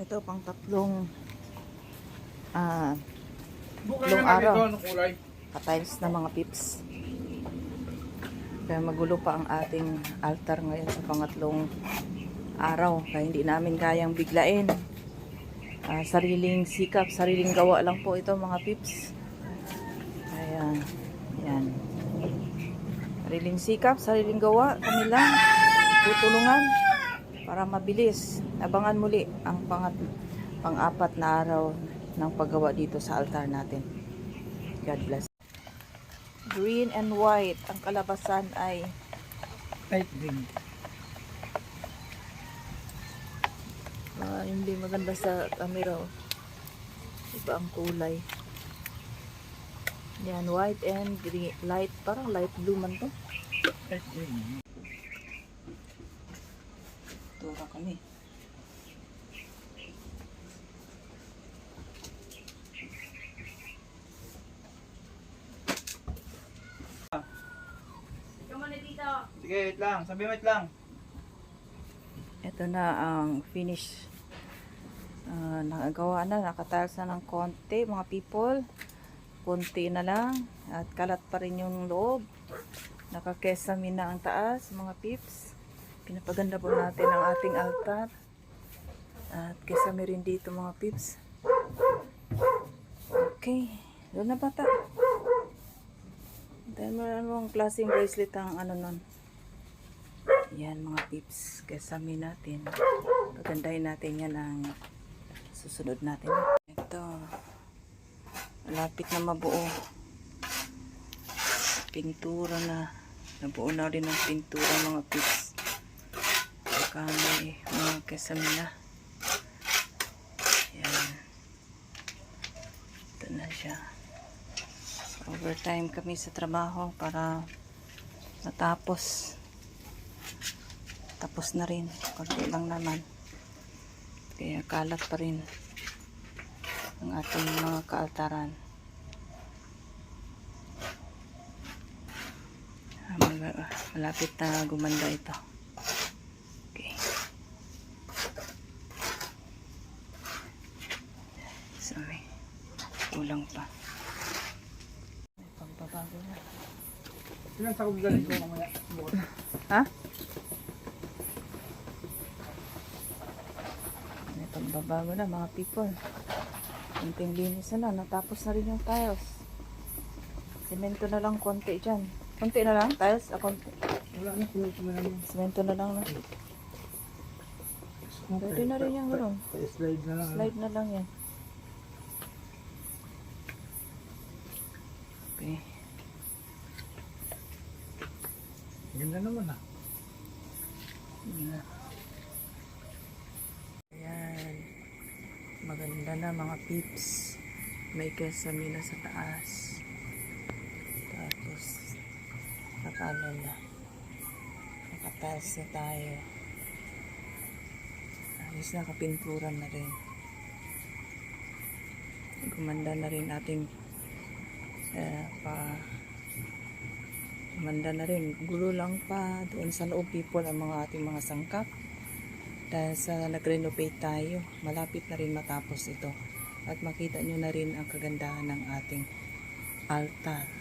Ito pang tatlong ah Buka Long naman araw. kulay? katiles na mga pips. Kaya magulo pa ang ating altar ngayon sa pangatlong araw. Kaya hindi namin kayang biglain. Ah, sariling sikap, sariling gawa lang po ito mga pips. Kaya, yan. Sariling sikap, sariling gawa, kami lang. Tutulungan para mabilis. Abangan muli ang pangat, pang-apat na araw ng paggawa dito sa altar natin. God bless. Green and white. Ang kalabasan ay Light green. ah, hindi maganda sa camera. oh. Iba ang kulay. Yan, white and green. Light, parang light blue man to. Light green. Tura kami. Sige, wait lang. Sabi wait lang. Ito na ang finish. Ah, nakagawa na, nakatiles na ng konti mga people. Konti na lang. At kalat pa rin yung loob. Nakakesami na ang taas mga pips. Pinapaganda po natin ang ating altar. At kesame rin dito mga pips. Okay. Doon na bata. Dahil mo anong klaseng bracelet ang ano nun. Yan mga pips, kasami natin. Pagandahin natin yan ang susunod natin. Ito, malapit na mabuo. Pintura na. Nabuo na rin ang pintura mga pips. Saka may mga kasami na. Yan. Ito na siya. Overtime kami sa trabaho para natapos tapos na rin konti lang naman kaya kalat pa rin ang ating mga kaaltaran Ah, malapit na gumanda ito okay sorry kulang pa may pagbabago na Ilan sa kagaling ko mamaya. Ha? May pagbabago na mga people. Kunting linis na lang. Natapos na rin yung tiles. Semento na lang konti dyan. Konti na lang tiles? Ah, konti. Wala na, ko na naman. Semento na lang na. Pwede na rin yung gano'n. Slide na lang. Slide na lang yan. Okay. Ganda naman ah. Yan. Ayan. Maganda na mga pips. May kesame na sa taas. Tapos, nakano na. Nakataas na tayo. Ayos na, kapinturan na rin. Gumanda na rin ating eh, pa Manda na rin. Gulo lang pa doon sa loob people ang mga ating mga sangkap. Dahil sa nag-renovate tayo, malapit na rin matapos ito. At makita nyo na rin ang kagandahan ng ating altar.